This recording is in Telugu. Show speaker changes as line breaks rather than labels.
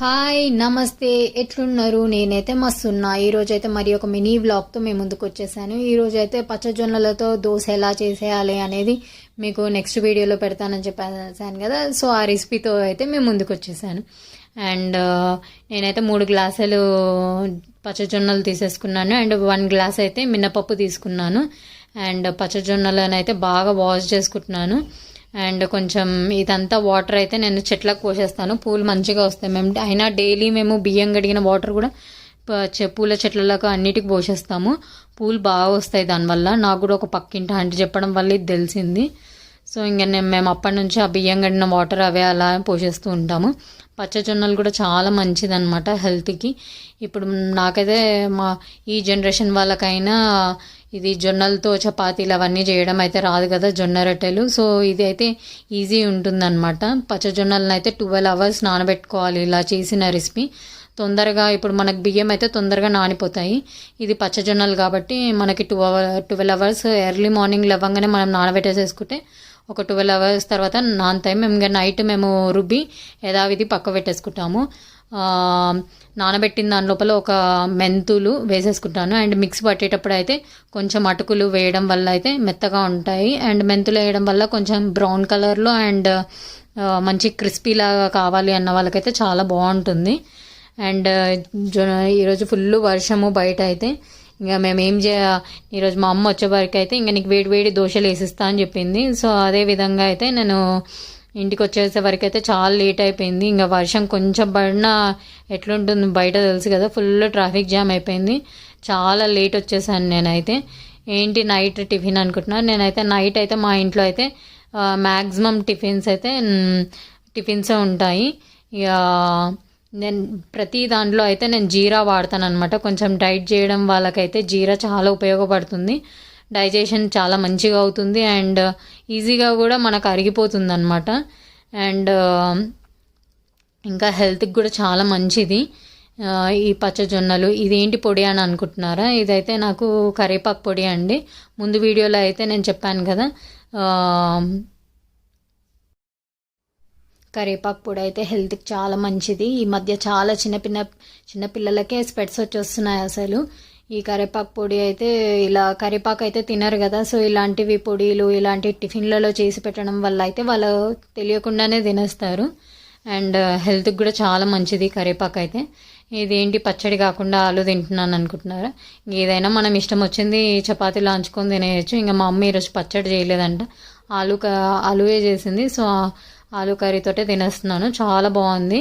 హాయ్ నమస్తే. ఎట్లున్నారు? నేనైతే మస్తున్నా. ఈరోజు అయితే మరి ఒక మినీ వ్లాగ్తో మేము ముందుకు వచ్చేసాను. ఈరోజు అయితే పచ్చజొన్నలతో దోశ ఎలా చేసేయాలి అనేది మీకు నెక్స్ట్ వీడియోలో పెడతానని చెప్పేసాను కదా. సో ఆ రెసిపీతో అయితే మేము ముందుకు వచ్చేసాను. అండ్ నేనైతే మూడు గ్లాసులు పచ్చజొన్నలు తీసేసుకున్నాను. అండ్ వన్ గ్లాస్ అయితే మినపప్పు తీసుకున్నాను. అండ్ పచ్చజొన్నలను అయితే బాగా వాష్ చేసుకుంటున్నాను. అండ్ కొంచెం ఇదంతా వాటర్ అయితే నేను చెట్లకు పోసేస్తాను పూలు మంచిగా వస్తాయి మేము అయినా డైలీ మేము బియ్యం కడిగిన వాటర్ కూడా పూల చెట్లకు అన్నిటికి పోసేస్తాము. పూలు బాగా వస్తాయి దానివల్ల. నాకు కూడా ఒక పక్కింటి ఆంటీ చెప్పడం వల్ల ఇది తెలిసింది. సో ఇంకా నేను మేము అప్పటి నుంచి ఆ బియ్యం కడిగిన వాటర్ అవే అలా పోసేస్తూ ఉంటాము. పచ్చజొన్నలు కూడా చాలా మంచిదన్నమాట హెల్త్కి. ఇప్పుడు నాకైతే మా ఈ జనరేషన్ వాళ్ళకైనా ఇది జొన్నలతో చపాతీలు అవన్నీ చేయడం అయితే రాదు కదా జొన్న రొట్టెలు. సో ఇది అయితే ఈజీ ఉంటుందన్నమాట. పచ్చజొన్నలను అయితే ట్వెల్వ్ అవర్స్ నానబెట్టుకోవాలి ఇలా చేసిన రెసిపీ. తొందరగా ఇప్పుడు మనకు బియ్యం అయితే తొందరగా నానిపోతాయి. ఇది పచ్చజొన్నలు కాబట్టి మనకి two hour twelve hours early morning లేవగానే మనం నానబెట్టేసేసుకుంటే ఒక ట్వెల్వ్ అవర్స్ తర్వాత నానతాయి మేము ఇంకా నైట్ మేము రుబ్బి యథావిధి పక్క పెట్టేసుకుంటాము. నానబెట్టిన దాని లోపల ఒక మెంతులు వేసేసుకుంటాను. అండ్ మిక్స్ పట్టేటప్పుడు అయితే కొంచెం అటుకులు వేయడం వల్ల అయితే మెత్తగా ఉంటాయి. అండ్ మెంతులు వేయడం వల్ల కొంచెం బ్రౌన్ కలర్లో అండ్ మంచి క్రిస్పీలాగా కావాలి అన్న వాళ్ళకైతే చాలా బాగుంటుంది. అండ్ జొ- ఈరోజు ఫుల్ వర్షము బయట అయితే ఇంకా మేము ఏం చే ఈరోజు మా అమ్మ వచ్చే వరకు అయితే ఇంకా నీకు వేడి వేడి దోశలు వేసిస్తా అని చెప్పింది. సో అదే విధంగా అయితే నేను ఇంటికి వచ్చేసే వరకు అయితే చాలా లేట్ అయిపోయింది. ఇంకా వర్షం కొంచెం పడినా ఎట్లుంటుంది బయట తెలుసు కదా ఫుల్ ట్రాఫిక్ జామ్ అయిపోయింది. చాలా లేట్ వచ్చేసాను నేనైతే. ఏంటి నైట్ టిఫిన్ అనుకుంటున్నాను నేనైతే నైట్ అయితే మా ఇంట్లో అయితే మ్యాక్సిమం టిఫిన్స్ అయితే టిఫిన్సే ఉంటాయి. ఇక నేను ప్రతి దాంట్లో అయితే నేను జీరా వాడతాను అనమాట కొంచెం డైట్ చేయడం వాళ్ళకైతే జీరా చాలా ఉపయోగపడుతుంది. డైజెషన్ చాలా మంచిగా అవుతుంది అండ్ ఈజీగా కూడా మనకు అరిగిపోతుంది అనమాట అండ్ ఇంకా హెల్త్కి కూడా చాలా మంచిది. ఈ పచ్చజొన్నలు ఇదేంటి పొడి అని అనుకుంటున్నారా? ఇదైతే నాకు కరివేపాకు పొడి అండి. ముందు వీడియోలో అయితే నేను చెప్పాను కదా. కరివేపాకు పొడి అయితే హెల్త్కి చాలా మంచిది. ఈ మధ్య చాలా చిన్నపిన్న చిన్నపిల్లలకే స్పెట్స్ వచ్చేస్తున్నాయి అసలు. ఈ కరివేపాకు పొడి అయితే ఇలా కరివేపాకు అయితే తినరు కదా సో ఇలాంటివి పొడిలు ఇలాంటి టిఫిన్లలో చేసి పెట్టడం వల్ల అయితే వాళ్ళు తెలియకుండానే తినేస్తారు. అండ్ హెల్త్కి కూడా చాలా మంచిది కరివేపాకు అయితే. ఇదేంటి పచ్చడి కాకుండా ఆలు తింటున్నాను అనుకుంటున్నారా? ఏదైనా మనం ఇష్టం వచ్చింది చపాతీలు లాంచుకొని తినేయచ్చు. ఇంకా మా అమ్మ ఈరోజు పచ్చడి చేయలేదంట. ఆలు ఆలువే చేసింది. సో ఆలు కర్రీతోటే తినేస్తున్నాను. చాలా బాగుంది.